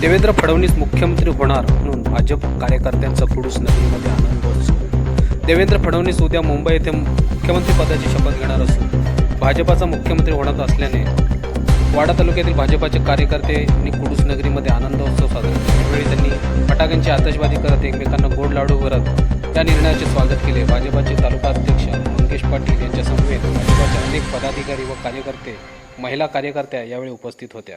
देवेंद्र फडणवीस मुख्यमंत्री होणार म्हणून भाजप कार्यकर्त्यांचा कुडूस नदीमध्ये आनंद उत्सव देवेंद्र फडणवीस उद्या मुंबई येथे मुख्यमंत्रीपदाची शपथ घेणार असून भाजपाचा मुख्यमंत्री होणार असल्याने वाडा तालुक्यातील भाजपाचे कार्यकर्त्यांनी कुडूस नगरीमध्ये आनंदोत्सव साजरा केला. यावेळी त्यांनी फटाक्यांची आतषबाजी करत एकमेकांना गोड लाडू करत त्या निर्णयाचे स्वागत केले. भाजपाचे तालुका अध्यक्ष मंगेश पाटील यांच्या समवेत भाजपाचे अनेक पदाधिकारी व कार्यकर्ते महिला कार्यकर्त्या यावेळी उपस्थित होत्या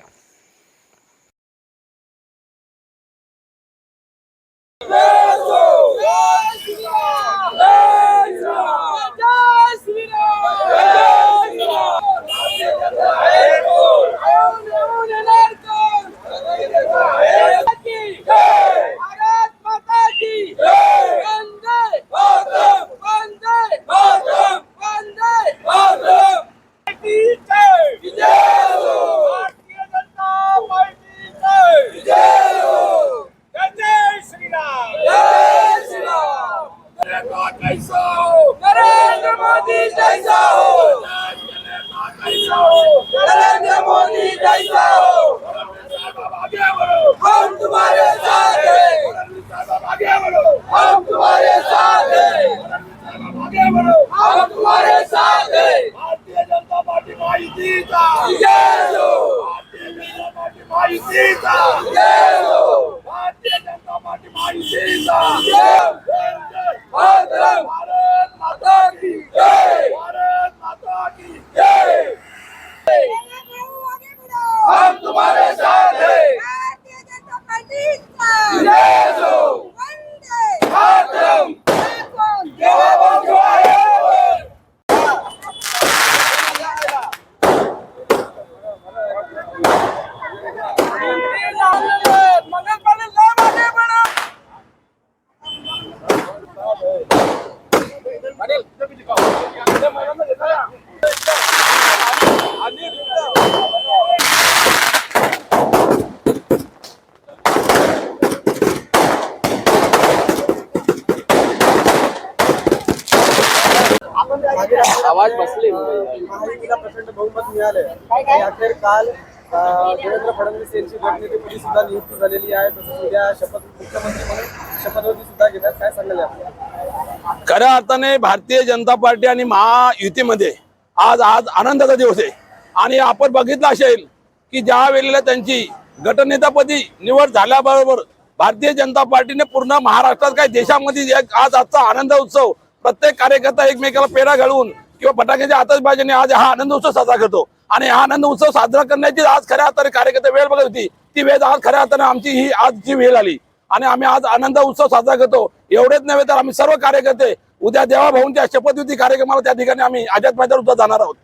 भारत माता की वंदे वंदे वंदे की जय भारतीय जनता पार्टी जय जय जय श्री राम जय श्री राम कैसा हो नरेंद्र मोदी जैसा हो नरेंद्र मोदी जैसा हो हम तुम्हारे साथ हैं हम तुम्हारे साथ हैं हम तुम्हारे साथ हैं भारतीय जनता पार्टी माहितीचा जय हो भारतीय जनता पार्टी माहितीचा जय हो भारतीय जनता पार्टी माहितीचा मातरम भारत माता की जय भारत माता की जय हम तुम्हारे साथ हैं जय हो मातरम जवाब जो आहे मंगल पाटील लय मागे बना आवाज बसले. महायुतीला प्रचंड बहुमत मिळाले आणि अखेर काल देवेंद्र फडणवीस यांची गटनेतेपदी सुद्धा नियुक्ती झालेली आहे. तसंच उद्या शपथ मुख्यमंत्री म्हणून शपथविधी सुद्धा घेतात. काय सांगाल याबद्दल? खऱ्या अर्थाने भारतीय जनता पार्टी आणि महायुतीमध्ये आज आज आनंदाचा दिवस आहे. आणि आपण बघितलं असेल की ज्या वेळेला त्यांची गटनेतापदी निवड झाल्याबरोबर भारतीय जनता पार्टीने पूर्ण महाराष्ट्रात काही देशामध्ये एक आज आजचा आनंद उत्सव प्रत्येक कार्यकर्ता एकमेकाला पेढा घालून किंवा फटाक्याच्या आतषबाजीने आज हा आनंद उत्सव साजरा करतो. आणि हा आनंद उत्सव साजरा करण्याची आज खऱ्या अर्थाने कार्यकर्ते वेळ बघत होती. ती वेळ आज खऱ्या अर्थाने आमची ही आजची वेळ आली आणि आम्ही आज आनंद उत्सव साजरा करतो. एवढेच नव्हे तर आम्ही सर्व कार्यकर्ते उद्या देवाभाऊंच्या शपथविधी कार्यक्रमाला त्या ठिकाणी आम्ही आझाद मैदान सुद्धा जाणार आहोत.